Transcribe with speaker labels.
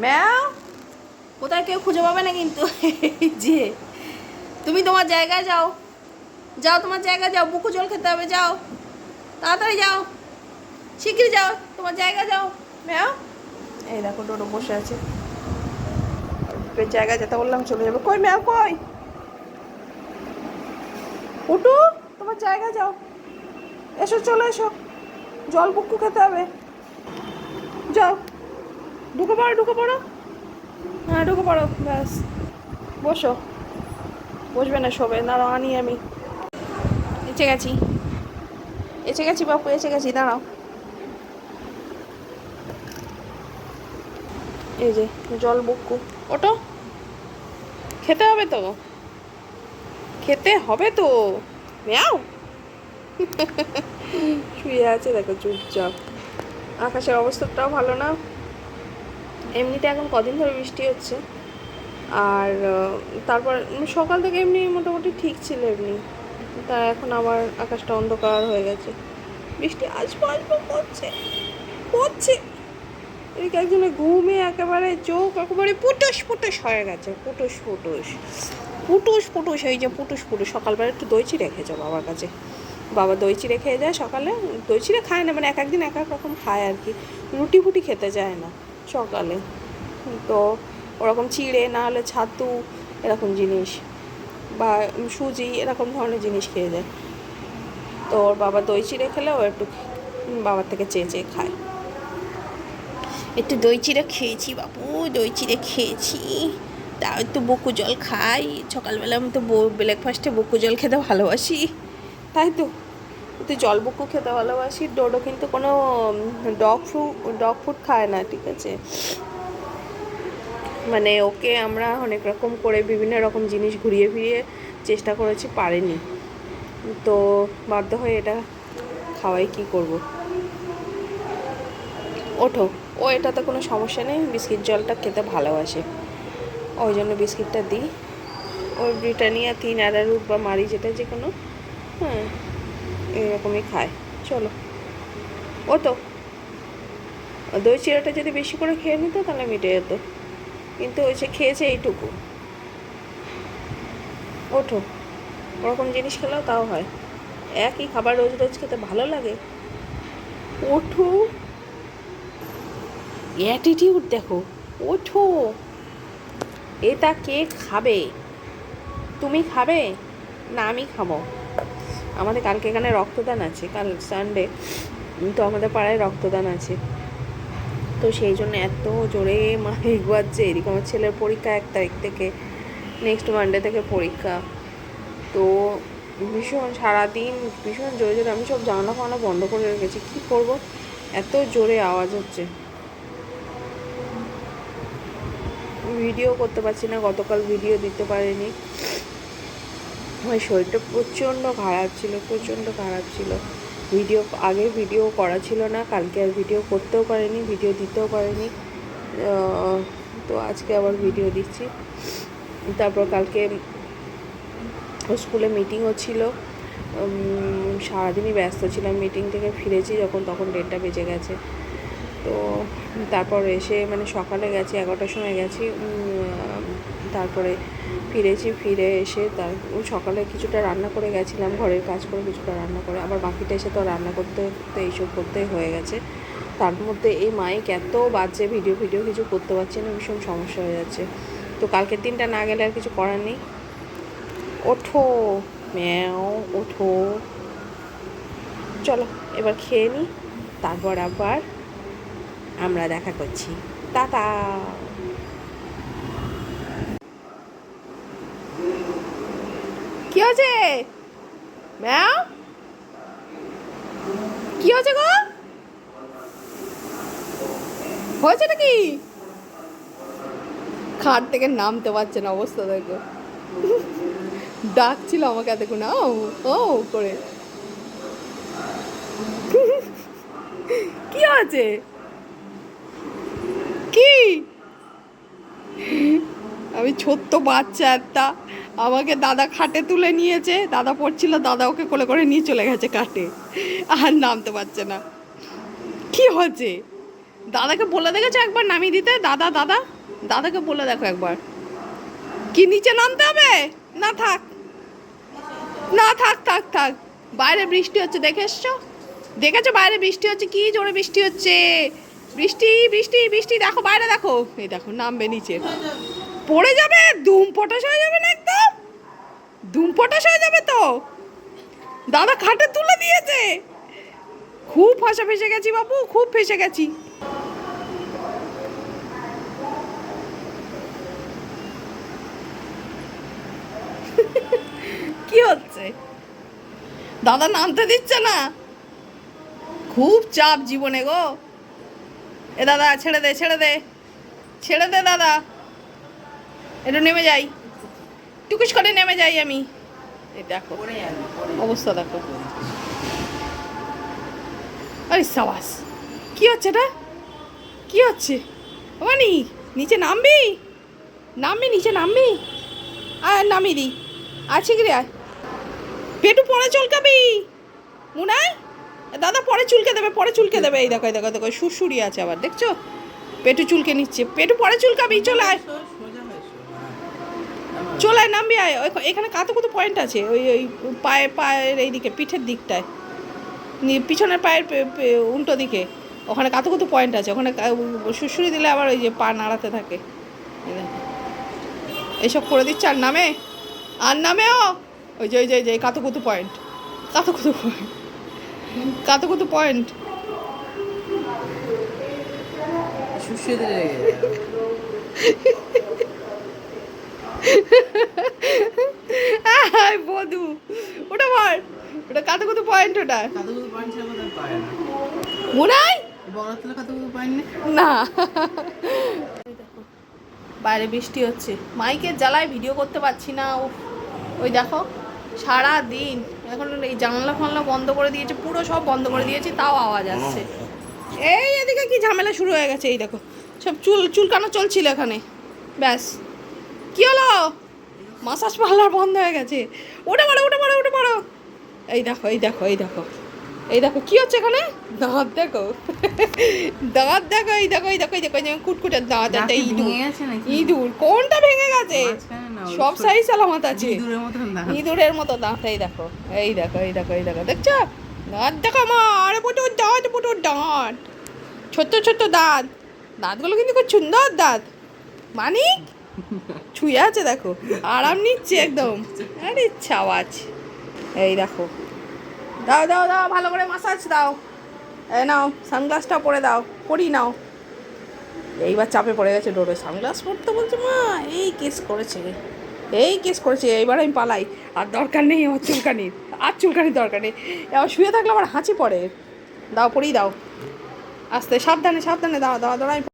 Speaker 1: ম্যাও কোথায় কেউ খুঁজে পাবে না কিন্তু? যে তুমি তোমার জায়গায় যাও। যাও তোমার জায়গায় যাও। বুকু জল খেতে হবে, যাও। তাড়াতাড়ি যাও। শিগগিরি যাও। তোমার জায়গা যাও। ম্যাও এই দেখো, ডোডো বসে আছে। জায়গায় যেতে বললাম, চলে যাবে। কই ম্যাও কই? উঠু তোমার জায়গায় যাও। এসো, চলে এসো। জল বুকু খেতে হবে। যাও। ঢুকে পড়ো ঢুকে পড়ো। হ্যাঁ ঢুকে পড়ো, ব্যাস। বসো। বসবে না শোবে দাঁড়াও, আনি আমি। এসে গেছি। এসে গেছি বাপু, এসে গেছি, দাঁড়াও। এই যে, জল বুকু। ওটো খেতে হবে তো। খেতে হবে তো। ম্যাও। শুয়ে আছে, দেখো, চুপচাপ। আকাশের অবস্থাটাও ভালো না। এমনিতে এখন কদিন ধরে বৃষ্টি হচ্ছে। আর তারপর সকাল থেকে এমনি মোটামুটি ঠিক ছিল এমনি। তা এখন আবার আকাশটা অন্ধকার হয়ে গেছে। বৃষ্টি আসব আসব করছে করছে এদিকে একজনের ঘুমে একেবারে চোখ একেবারে পুটুস পুটুস হয়ে গেছে, পুটুস পুটুস। পুটুস পুটুস, এই যে পুটুস পুটুস। সকালবেলা একটু দই চিড়ে যাও বাবার কাছে। বাবা দই চিড়ে খেয়ে যায় সকালে, দই চিড়ে খায় না মানে এক একদিন এক এক রকম খায় আর কি। রুটি ফুটি খেতে যায় না। সকালে তো ওরকম চিড়ে না হলে ছাতু এরকম জিনিস বা সুজি এরকম ধরনের জিনিস খেয়ে যায়। তো ওর বাবা দই চিড়ে খেলে ও একটু বাবার থেকে চেয়ে চেয়ে খায়। একটু দই চিড়ে খেয়েছি বাবু দই চিড়ে খেয়েছি। তা একটু বকু জল খাই। সকালবেলা আমি তো ব্রেকফাস্টে বকু জল খেতে ভালোবাসি। তাই তো। একটু জল বকু খেতে ভালোবাসি ডোডো কিন্তু কোনো ডগ ফ্রু ডগ ফুড খায় না, ঠিক আছে? মানে ওকে আমরা অনেক রকম করে বিভিন্ন রকম জিনিস ঘুরিয়ে ফিরিয়ে চেষ্টা করেছি, পারেনি। তো বাধ্য হয়ে এটা খাওয়াই কি করব? ওঠো, ও এটাতে কোনো সমস্যা নেই, বিস্কিট জলটা খেতে ভালোবাসে। ওই জন্য বিস্কিটটা দিই। ওর ব্রিটানিয়া, তিন অ্যারারুট বা মারি যেটা যে কোনো হ্যাঁ। এরকমই খায়। চলো। ও তো। দই চিড়াটা যদি বেশি করে খেয়ে নিত তাহলে মিটে যেত। কিন্তু ওই সে খেয়েছে এইটুকু। ওঠো। ওরকম জিনিস খেলেও তাও হয়। একই খাবার রোজ রোজ খেতে ভালো লাগে। ওঠো। অ্যাটিটিউড দেখো। ওঠো। এটা কে খাবে? তুমি খাবে? না, আমি খাব। আমাদের কালকে এখানে রক্তদান আছে, কাল সানডে তো আমাদের পাড়ায় রক্তদান আছে। তো সেই জন্য এত জোরে মাইক বাজছে, এদিকে আমার ছেলের পরীক্ষা এক তারিখ থেকে নেক্সট মানডে থেকে পরীক্ষা। তো ভীষণ সারাদিন, ভীষণ জোরে জোরে আমি সব জানালা ফানা বন্ধ করে রেখেছি, কী করব? এত জোরে আওয়াজ হচ্ছে। ভিডিও করতে পারছি না, গতকাল ভিডিও দিতে পারিনি। আমার শরীরটা প্রচণ্ড খারাপ ছিল, প্রচণ্ড খারাপ ছিল। ভিডিও, আগে ভিডিও করা ছিল না, কালকে আর ভিডিও করতেও পারিনি, ভিডিও দিতেও পারিনি। তো আজকে আবার ভিডিও দিচ্ছি। তারপর কালকে স্কুলে মিটিংও ছিল। সারাদিনই ব্যস্ত ছিলাম, মিটিং থেকে ফিরেছি যখন, তখন দেড়টা বেজে গেছে। তো তারপর এসে মানে সকালে গেছি, এগারোটার সময় গেছি। তারপরে ফিরেছি, ফিরে এসে তার সকালে কিছুটা রান্না করে গেছিলাম, ঘরের কাজ করে কিছুটা রান্না করে, আবার বাকিটা এসে তো রান্না করতে করতে, এইসব করতেই হয়ে গেছে। তার মধ্যে এই মাইক এত বাজে ভিডিও ভিডিও কিছু করতে পারছি না, ভীষণ সমস্যা হয়ে যাচ্ছে। তো কালকের দিনটা না গেলে আর কিছু করার নেই। ওঠো, ম্যাও, ওঠো। চলো, এবার খেয়ে নিই তারপর আবার আমরা দেখা করছি। টাটা! হয়েছে? ম্যাও? কি হয়েছে গো? হয়েছে নাকি খাট থেকে নামতে পারছে না অবস্থা, দেখো। ডাকছিল আমাকে দেখুন ও ও, করে। কি আছে কি? আমি ছোট্ট বাচ্চা একটা। আমাকে দাদা খাটে তুলে নিয়েছে, দাদা পড়ছিল, দাদা ওকে কোলে করে নিয়ে চলে গেছে কাটে আর নামতে পারছে না। কি হচ্ছে? দাদাকে বলে দেখেছ একবার নামিয়ে দিতে? দাদা দাদা, দাদাকে বলে দেখো একবার। কি নিচে নামতে হবে? না থাক। না থাক থাক থাক। বাইরে বৃষ্টি হচ্ছে, দেখে এসছো? দেখেছ বাইরে বৃষ্টি হচ্ছে? কি জোরে বৃষ্টি হচ্ছে? বৃষ্টি বৃষ্টি বৃষ্টি, দেখো বাইরে দেখো। এই দেখো, নামবে নিচে। পড়ে যাবে? দুম পটাশ হয়ে যাবে না একদম দুম হয়ে যাবে তো? দাদা খাটে তুলে দিয়েছে। খুব ফাঁসা ফেসে গেছি বাবু, খুব ফেসে গেছি। কি হচ্ছে? দাদা নামতে দিচ্ছে না। খুব চাপ জীবনে গো। এ দাদা, ছেড়ে দে ছেড়ে দে ছেড়ে দে দাদা। একটু নেমে যাই। টুকুস করে নেমে যাই আমি। এই দেখো অবস্থা দেখো। আরে সাবাস কি হচ্ছে এটা? কি হচ্ছে? মানি নিচে নামবি? নামবি নিচে নামবি? আর নামিয়ে দি আছে কি রে আয়। পেটু পরে চুলকাবি। মুনাই দাদা পরে চুলকে দেবে পরে চুলকে দেবে। এই দেখো এই দেখো দেখো সুরসুরি আছে আবার দেখছ? পেটু চুলকে নিচ্ছে। পেটু পরে চুলকাবি চলে আয়। চলে আয় নামবি আয় ওই- এখানে কত কত পয়েন্ট আছে? ওই ওই পায়ের পায়ের এইদিকে পিঠের দিকটায়। পিছনের পায়ের উল্টো দিকে। ওখানে কত কত পয়েন্ট আছে? ওখানে কা- দিলে আবার ওই যে পা নাড়াতে থাকে। এইসব করে দিচ্ছে আর নামে? আর নামেও ওই যে ওই যে যে কত কত পয়েন্ট কত কত পয়েন্ট কত কত পয়েন্ট
Speaker 2: যায়।
Speaker 1: আয় বধু ওটা মার ওটা কত কত পয়েন্ট ওটা
Speaker 2: পায় না।
Speaker 1: বাইরে বৃষ্টি হচ্ছে। মাইকের জ্বালায় ভিডিও করতে পারছি না উফ। ওই দেখো সারা দিন এখন এই জানলা ফানলা বন্ধ করে দিয়েছে পুরো সব বন্ধ করে দিয়েছি তাও আওয়াজ আসছে। এই এদিকে কি ঝামেলা শুরু হয়ে গেছে এই দেখো। সব চুল চুলকানো চলছিল এখানে। ব্যাস। মাসাজ পার্লার বন্ধ হয়ে গেছে ওটা মারো ওটা মারো ওটা মারো এই দেখো এই দেখো এই দেখো এই দেখো কি হচ্ছে এখানে দাঁত দেখো দাঁত দেখো এই দেখো এই দেখো এই দেখো কুটকুটের দাঁত একটা ইঁদুর? ইঁদুর কোনটা ভেঙে গেছে সব সাইজ সালামত আছে
Speaker 2: ইঁদুরের
Speaker 1: ইঁদুরের মতো দাঁত এই দেখো এই দেখো এই দেখো এই দেখো দেখছ দাঁত দেখো আমার পুটুর দাঁত পুটুর দাঁত ছোট্ট ছোট্ট দাঁত দাঁতগুলো কিন্তু খুব সুন্দর দাঁত মানিক ছুঁয়ে আছে, দেখো। আরাম নিচ্ছে একদম। আরে ছাওয়াজ এই দেখো। দাও দাও দাও, ভালো করে মাসাজ দাও। এই নাও সানগ্লাসটা পরে দাও। পরি নাও। এইবার চাপে পড়ে গেছে ডোরে সানগ্লাস পরতে বলছে, মা, এই কেস করেছে এই কেস করেছে, এইবার আমি পালাই। আর দরকার নেই, আমার চুলকানির আর চুলকানির দরকার নেই। এবার শুয়ে থাকলে আমার হাঁচি পড়ে। দাও পরেই দাও। আস্তে, সাবধানে সাবধানে দাও দাও দাও আমি